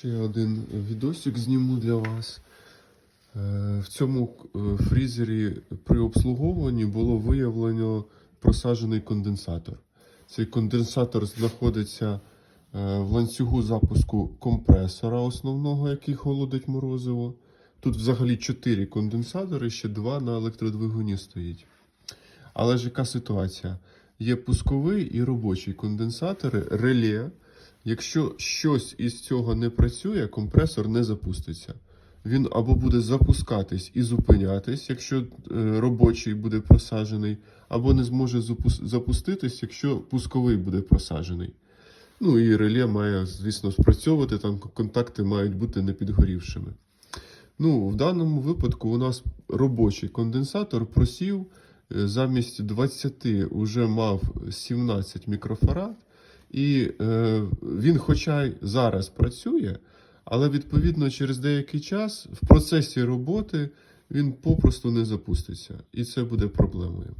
Ще один відосик зніму для вас. Е, В цьому е, фрізері при обслуговуванні було виявлено просаджений конденсатор. Цей конденсатор знаходиться е, в ланцюгу запуску компресора основного, який холодить морозиво. Тут взагалі 4 конденсатори, ще 2 на електродвигуні стоїть. Але ж яка ситуація? Є пусковий і робочий конденсатори, реле. Якщо щось із цього не працює, компресор не запуститься. Він або буде запускатись і зупинятись, якщо е, робочий буде просаджений, або не зможе запус- запуститись, якщо пусковий буде просаджений. Ну і реле має, звісно, спрацьовувати, там контакти мають бути не підгорівшими. Ну, в даному випадку у нас робочий конденсатор просів е, замість 20 вже мав 17 мікрофарад, і е, він, хоча й зараз працює, але відповідно через деякий час в процесі роботи він попросту не запуститься, і це буде проблемою.